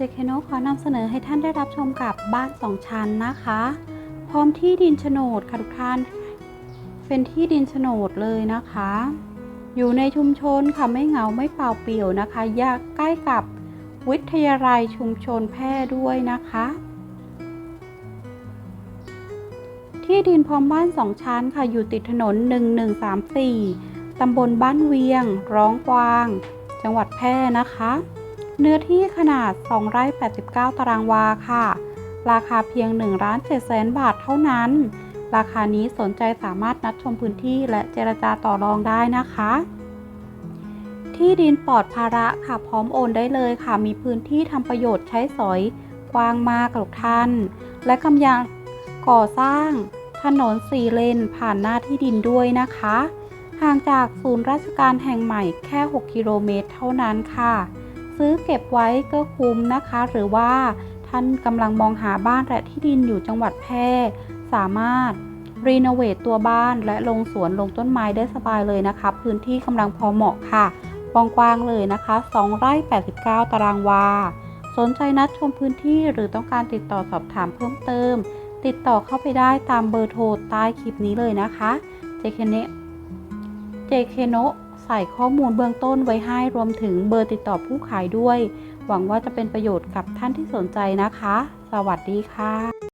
เจเคโนขอนำเสนอให้ท่านได้รับชมกับบ้านสองชั้นนะคะ พร้อมที่ดินโฉนดค่ะทุกท่าน เป็นที่ดินโฉนดเลยนะคะ อยู่ในชุมชนค่ะไม่เหงาไม่เปล่าเปลี่ยวนะคะยากใกล้กับวิทยาลัยชุมชนแพร่ด้วยนะคะ ที่ดินพร้อมบ้านสองชั้นค่ะอยู่ติดถนน 1134ตำบลบ้านเวียง ร้องกวาง จังหวัดแพร่นะคะ เนื้อที่ขนาด 2 ไร่ 89 ตารางวาค่ะ ราคาเพียง1ล้าน7แสนบาทเท่านั้น ราคานี้สนใจสามารถนัดชมพื้นที่และเจรจาต่อรองได้นะคะ ที่ดินปลอดภาระค่ะพร้อมโอนได้เลยค่ะ มีพื้นที่ทำประโยชน์ใช้สอยกว้างมากทุกท่าน และกำลังก่อสร้างถนนสี่เลนผ่านหน้าที่ดินด้วยนะคะ ห่างจากศูนย์ราชการแห่งใหม่แค่ 6 กิโลเมตรเท่านั้นค่ะ ซื้อเก็บไว้ก็คุ้มนะคะ หรือว่าท่านกำลังมองหาบ้านและที่ดินอยู่จังหวัดแพร่สามารถรีโนเวทตัวบ้านและลงสวนลงต้นไม้ได้สบายเลยนะคะ พื้นที่กำลังพอเหมาะค่ะกว้างๆเลยนะคะ 2 ไร่ 89 ตารางวา สนใจนัดชมพื้นที่หรือต้องการติดต่อสอบถามเพิ่มเติม ติดต่อเข้าไปได้ตามเบอร์โทรใต้คลิปนี้เลยนะคะ เจเคเนเจเคโน ใส่ข้อมูลเบื้องต้นไว้ให้รวมถึงเบอร์ติดต่อผู้ขายด้วย หวังว่าจะเป็นประโยชน์กับท่านที่สนใจนะคะ สวัสดีค่ะ